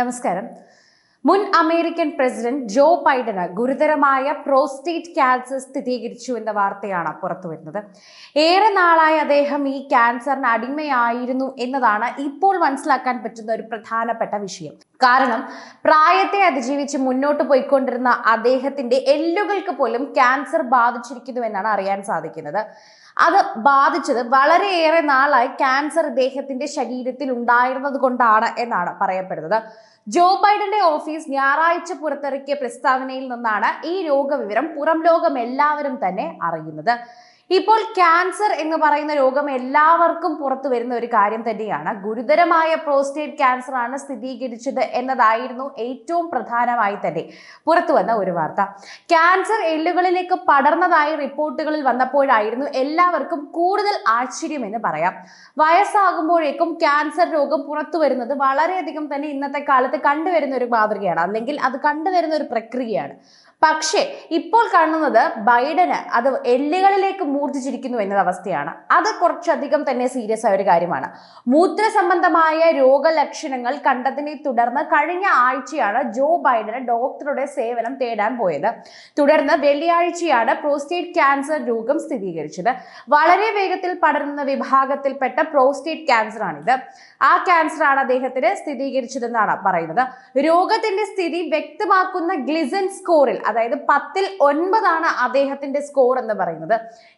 നമസ്കാരം. മുൻ American president Joe ബൈഡന് ഗുരുതരമായ പ്രോസ്റ്റേറ്റ് ക്യാൻസർ സ്ഥിരീകരിച്ചു എന്ന വാർത്തയാണ് പുറത്തു വരുന്നത് ഏറെ നാളായി അദ്ദേഹം ഈ ക്യാൻസറിന് അടിമയായിരുന്നു എന്നതാണ് ഇപ്പോൾ മനസ്സിലാക്കാൻ പറ്റുന്ന ഒരു പ്രധാനപ്പെട്ട വിഷയം. കാരണം പ്രായത്തെ അതിജീവിച്ച് മുന്നോട്ട് പോയിക്കൊണ്ടിരുന്ന അദ്ദേഹത്തിന്റെ എല്ലുകൾക്ക് പോലും ക്യാൻസർ ബാധിച്ചിരിക്കുന്നു എന്നാണ് അറിയാൻ സാധിക്കുന്നത്. അത് ബാധിച്ചത് വളരെയേറെ നാളായി ക്യാൻസർ ഇദ്ദേഹത്തിന്റെ ശരീരത്തിൽ ഉണ്ടായിരുന്നത് കൊണ്ടാണ് എന്നാണ് പറയപ്പെടുന്നത്. ജോ ബൈഡന്റെ ഓഫീസ് ഞായറാഴ്ച പുറത്തിറക്കിയ പ്രസ്താവനയിൽ നിന്നാണ് ഈ രോഗവിവരം പുറം ലോകം എല്ലാവരും തന്നെ അറിയുന്നത്. ഇപ്പോൾ ക്യാൻസർ എന്ന് പറയുന്ന രോഗം എല്ലാവർക്കും പുറത്തു വരുന്ന ഒരു കാര്യം തന്നെയാണ്. ഗുരുതരമായ പ്രോസ്റ്റേറ്റ് ക്യാൻസർ ആണ് സ്ഥിരീകരിച്ചത് എന്നതായിരുന്നു ഏറ്റവും പ്രധാനമായി തന്നെ പുറത്തു വന്ന ഒരു വാർത്ത. ക്യാൻസർ എല്ലുകളിലേക്ക് പടർന്നതായി റിപ്പോർട്ടുകളിൽ വന്നപ്പോഴായിരുന്നു എല്ലാവർക്കും കൂടുതൽ ആശ്ചര്യം എന്ന് പറയാം. വയസ്സാകുമ്പോഴേക്കും ക്യാൻസർ രോഗം പുറത്തു വരുന്നത് വളരെയധികം തന്നെ ഇന്നത്തെ കാലത്ത് കണ്ടുവരുന്ന ഒരു മാതൃകയാണ്. അല്ലെങ്കിൽ അത് കണ്ടുവരുന്ന ഒരു പ്രക്രിയയാണ്. പക്ഷേ ഇപ്പോൾ കാണുന്നത് ബൈഡന് അത് എല്ലുകളിലേക്ക് മൂർജിച്ചിരിക്കുന്നു എന്ന അവസ്ഥയാണ്. അത് കുറച്ചധികം തന്നെ സീരിയസ് ആയ ഒരു കാര്യമാണ്. മൂത്ര സംബന്ധമായ രോഗലക്ഷണങ്ങൾ കണ്ടതിനെ തുടർന്ന് കഴിഞ്ഞ ആഴ്ചയാണ് ജോ ബൈഡന് ഡോക്ടറുടെ സേവനം തേടാൻ പോയത്. തുടർന്ന് വെള്ളിയാഴ്ചയാണ് പ്രോസ്റ്റേറ്റ് ക്യാൻസർ രോഗം സ്ഥിരീകരിച്ചത്. വളരെ വേഗത്തിൽ പടരുന്ന വിഭാഗത്തിൽപ്പെട്ട പ്രോസ്റ്റേറ്റ് ക്യാൻസർ ആണിത് ആ ക്യാൻസർ ആണ് അദ്ദേഹത്തിന് സ്ഥിരീകരിച്ചതെന്നാണ് പറയുന്നത്. രോഗത്തിന്റെ സ്ഥിതി വ്യക്തമാക്കുന്ന ഗ്ലിസൻ സ്കോറിൽ അതായത് പത്തിൽ ഒൻപതാണ് അദ്ദേഹത്തിന്റെ സ്കോർ എന്ന് പറയുന്നത്.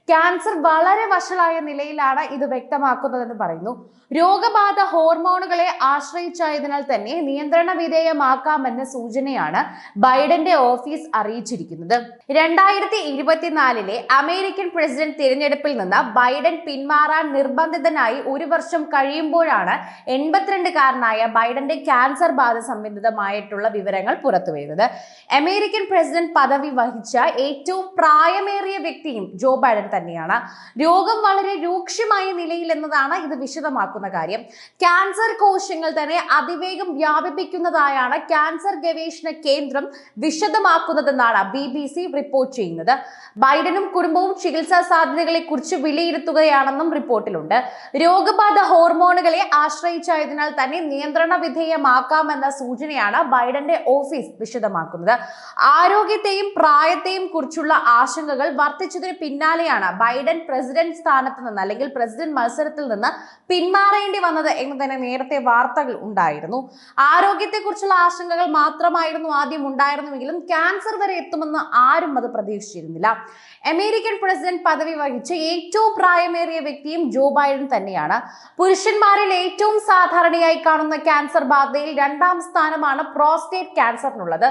ക്യാൻസർ വളരെ വഷളായ നിലയിലാണ് ഇത് വ്യക്തമാക്കുന്നതെന്ന് പറയുന്നു. രോഗബാധ ഹോർമോണുകളെ ആശ്രയിച്ചായതിനാൽ തന്നെ നിയന്ത്രണ വിധേയമാക്കാമെന്ന സൂചനയാണ് ബൈഡന്റെ ഓഫീസ് അറിയിച്ചിരിക്കുന്നത്. രണ്ടായിരത്തി ഇരുപത്തിനാലിലെ അമേരിക്കൻ പ്രസിഡന്റ് തിരഞ്ഞെടുപ്പിൽ നിന്ന് ബൈഡൻ പിന്മാറാൻ നിർബന്ധിതനായി ഒരു വർഷം കഴിയുമ്പോഴാണ് എൺപത്തിരണ്ടുകാരനായ ബൈഡന്റെ ക്യാൻസർ ബാധ സംബന്ധിതമായിട്ടുള്ള വിവരങ്ങൾ പുറത്തുവരുന്നത്. അമേരിക്കൻ പ്രസിഡന്റ് പദവി വഹിച്ച ഏറ്റവും പ്രായമേറിയ വ്യക്തിയും ജോ ബൈഡൻ തന്നെയാണ്. രോഗം വളരെ രൂക്ഷമായ നിലയിൽ എന്നതാണ് ഇത് വിശദമാക്കുന്ന കാര്യം. ക്യാൻസർ കോശങ്ങൾ തന്നെ അതിവേഗം വ്യാപിപ്പിക്കുന്നതായാണ് ക്യാൻസർ ഗവേഷണ കേന്ദ്രം വിശദമാക്കുന്നതെന്നാണ് ബി ബി സി റിപ്പോർട്ട് ചെയ്യുന്നത്. ബൈഡനും കുടുംബവും ചികിത്സാ സാധ്യതകളെ കുറിച്ച് വിലയിരുത്തുകയാണെന്നും റിപ്പോർട്ടിലുണ്ട്. രോഗബാധ ഹോർമോണുകളെ ആശ്രയിച്ചായതിനാൽ തന്നെ നിയന്ത്രണ വിധേയമാക്കാമെന്ന സൂചനയാണ് ബൈഡന്റെ ഓഫീസ് വിശദമാക്കുന്നത്. ആരോഗ്യത്തെയും പ്രായത്തെയും കുറിച്ചുള്ള ആശങ്കകൾ വർദ്ധിച്ചതിന് പിന്നാലെയാണ് ബൈഡൻ പ്രസിഡന്റ് സ്ഥാനത്ത് നിന്ന് അല്ലെങ്കിൽ പ്രസിഡന്റ് മത്സരത്തിൽ നിന്ന് പിന്മാറേണ്ടി വന്നത് എന്ന് തന്നെ നേരത്തെ വാർത്തകൾ ഉണ്ടായിരുന്നു. ആരോഗ്യത്തെക്കുറിച്ചുള്ള ആശങ്കകൾ മാത്രമായിരുന്നു ആദ്യം ഉണ്ടായിരുന്നുവെങ്കിലും ക്യാൻസർ വരെ എത്തുമെന്ന് ആരും അത് പ്രതീക്ഷിച്ചിരുന്നില്ല. അമേരിക്കൻ പ്രസിഡന്റ് പദവി വഹിച്ച ഏറ്റവും പ്രായമേറിയ വ്യക്തിയും ജോ ബൈഡൻ തന്നെയാണ്. പുരുഷന്മാരിൽ ഏറ്റവും സാധാരണയായി കാണുന്ന ക്യാൻസർ ബാധയിൽ രണ്ടാം സ്ഥാനമാണ് പ്രോസ്റ്റേറ്റ് ക്യാൻസറിനുള്ളത്.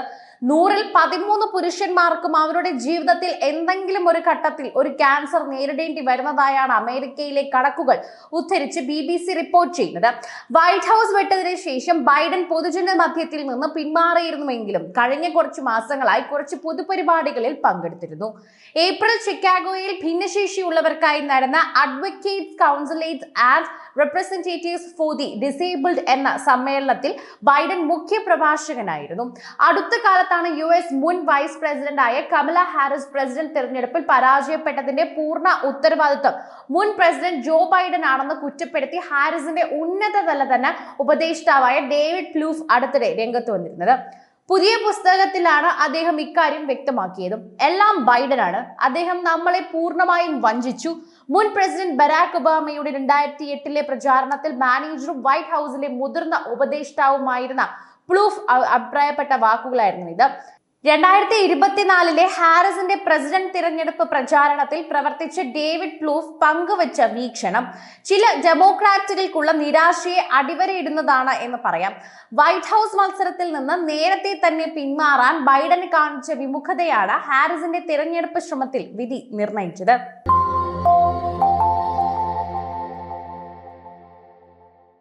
നൂറിൽ പതിമൂന്ന് പുരുഷന്മാർക്കും അവരുടെ ജീവിതത്തിൽ എന്തെങ്കിലും ഒരു ഘട്ടത്തിൽ ഒരു ക്യാൻസർ നേരിടേണ്ടി വരുന്നതായാണ് അമേരിക്കയിലെ കണക്കുകൾ ഉദ്ധരിച്ച് ബി ബി സി റിപ്പോർട്ട് ചെയ്യുന്നത്. വൈറ്റ് ഹൗസ് വിട്ടതിന് ശേഷം ബൈഡൻ പൊതുജന മധ്യത്തിൽ നിന്ന് പിന്മാറിയിരുന്നുവെങ്കിലും കഴിഞ്ഞ കുറച്ച് മാസങ്ങളായി കുറച്ച് പൊതുപരിപാടികളിൽ പങ്കെടുത്തിരുന്നു. ഏപ്രിൽ ചിക്കാഗോയിൽ ഭിന്നശേഷിയുള്ളവർക്കായി നടന്ന advocates counsellors and representatives for the disabled എന്ന സമ്മേളനത്തിൽ ബൈഡൻ മുഖ്യ പ്രഭാഷകനായിരുന്നു അടുത്ത കാലത്താണ് യു എസ് മുൻ പ്രസിഡന്റായ കമല ഹാരിസ് പ്രസിഡന്റ് തെരഞ്ഞെടുപ്പിൽ പരാജയപ്പെട്ടതിന്റെ പൂർണ ഉത്തരവാദിത്വം. മുൻ പ്രസിഡന്റ് ജോ ബൈഡൻ ആണെന്ന് കുറ്റപ്പെടുത്തി ഹാരിസിന്റെ ഉന്നതതല തന്നെ ഉപദേഷ്ടാവായ ഡേവിഡ് പ്ലൂഫ് അടുത്തിടെ രംഗത്ത് വന്നിരുന്നത്. പുതിയ പുസ്തകത്തിലാണ് അദ്ദേഹം ഇക്കാര്യം വ്യക്തമാക്കിയതും. എല്ലാം ബൈഡനാണ്. അദ്ദേഹം നമ്മളെ പൂർണമായും വഞ്ചിച്ചു. മുൻ പ്രസിഡന്റ് ബരാക് ഒബാമയുടെ രണ്ടായിരത്തി എട്ടിലെ പ്രചാരണത്തിൽ മാനേജറും വൈറ്റ് ഹൗസിലെ മുതിർന്ന ഉപദേഷ്ടാവുമായിരുന്ന പ്ലൂഫ് അഭിപ്രായപ്പെട്ട വാക്കുകളായിരുന്നു ഇത്. രണ്ടായിരത്തി ഇരുപത്തിനാലിലെ ഹാരിസിന്റെ പ്രസിഡന്റ് തിരഞ്ഞെടുപ്പ് പ്രചാരണത്തിൽ പ്രവർത്തിച്ച ഡേവിഡ് പ്ലൂഫ് പങ്കുവച്ച വീക്ഷണം ചില ഡെമോക്രാറ്റുകൾക്കുള്ള നിരാശയെ അടിവരയിടുന്നതാണ് എന്ന് പറയാം. വൈറ്റ് ഹൗസ് മത്സരത്തിൽ നിന്ന് നേരത്തെ തന്നെ പിന്മാറാൻ ബൈഡന് കാണിച്ച വിമുഖതയാണ് ഹാരിസിന്റെ തിരഞ്ഞെടുപ്പ് ശ്രമത്തിൽ വിധി നിർണയിച്ചത്.